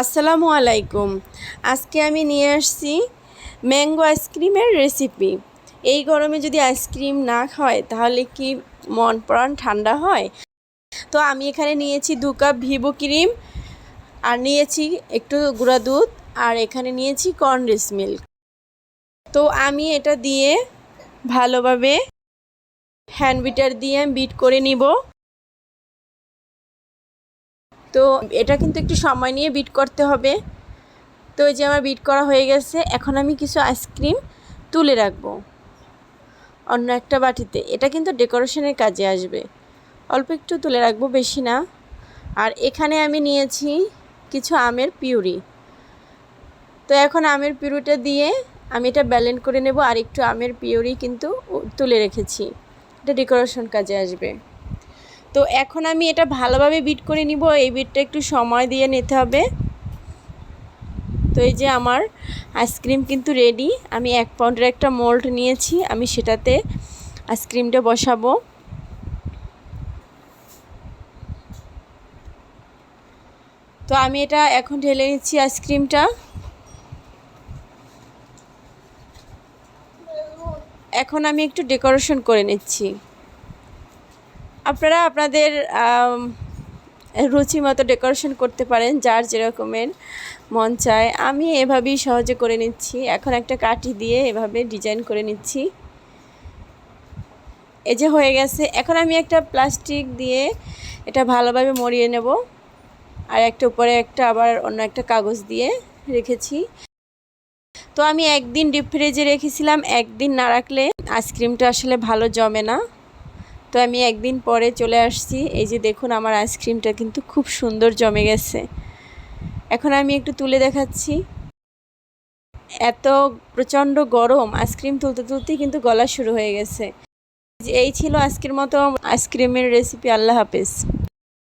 আসসালামু আলাইকুম। আজকে আমি নিয়ে আসছি ম্যাঙ্গো আইসক্রিমের রেসিপি। এই গরমে যদি আইসক্রিম না খায় তাহলে কি মন প্রাণ ঠান্ডা হয়? তো আমি এখানে নিয়েছি দু কাপ ভিভো ক্রিম, আর নিয়েছি একটু গুঁড়া দুধ, আর এখানে নিয়েছি কর্নডেস মিল্ক। তো আমি এটা দিয়ে ভালোভাবে হ্যান্ড বিটার দিয়ে বিট করে নিব। তো এটা কিন্তু একটু সময় নিয়ে বিট করতে হবে। তো এই যে আমার বিট করা হয়ে গেছে, এখন আমি কিছু আইসক্রিম তুলে রাখব। অন্য একটা বাটিতে। এটা কিন্তু ডেকোরেশনের কাজে আসবে। অল্প একটু তুলে রাখব, বেশি না। আর এখানে আমি নিয়েছি কিছু আমের পিউরি। তো এখন আমের পিউরিটা দিয়ে আমি এটা ব্যালেন্ড করে নেব। আর একটু আমের পিউরি কিন্তু তুলে রেখেছি। এটা ডেকোরেশন কাজে আসবে। তো এখন আমি এটা ভালোভাবে বিট করে নিব। এই বিটটা একটু সময় দিয়ে নিতে হবে। তো এই যে আমার আইসক্রিম কিন্তু রেডি আমি এক পাউন্ডের একটা মোল্ড নিয়েছি, আমি সেটাতে আইসক্রিমটা বসাবো। তো আমি এটা এখন ঢেলে নিচ্ছি আইসক্রিমটা। এখন আমি একটু ডেকোরেশন করে নিচ্ছি। আপনারা আপনাদের রুচি মতো ডেকোরেশন করতে পারেন, যার যেরকমের মন চায়। আমি এভাবেই সহজে করে নিচ্ছি। এখন একটা কাঠি দিয়ে এভাবে ডিজাইন করে নিচ্ছি। এই যে হয়ে গেছে। এখন আমি একটা প্লাস্টিক দিয়ে এটা ভালোভাবে মরিয়ে নেব। আর একটা উপরে একটা আবার অন্য একটা কাগজ দিয়ে রেখেছি। তো আমি একদিন ডিপ ফ্রিজে রেখেছিলাম। একদিন না রাখলে আইসক্রিমটা আসলে ভালো জমে না। তো আমি একদিন পরে চলে আসছি। এই যে দেখুন, আমার আইসক্রিমটা কিন্তু খুব সুন্দর জমে গেছে। এখন আমি একটু তুলে দেখাচ্ছি। এত প্রচণ্ড গরম আইসক্রিম তুলতে তুলতেই কিন্তু গলা শুরু হয়ে গেছে। এই ছিল আজকের মতো আইসক্রিমের রেসিপি আল্লাহ হাফেজ।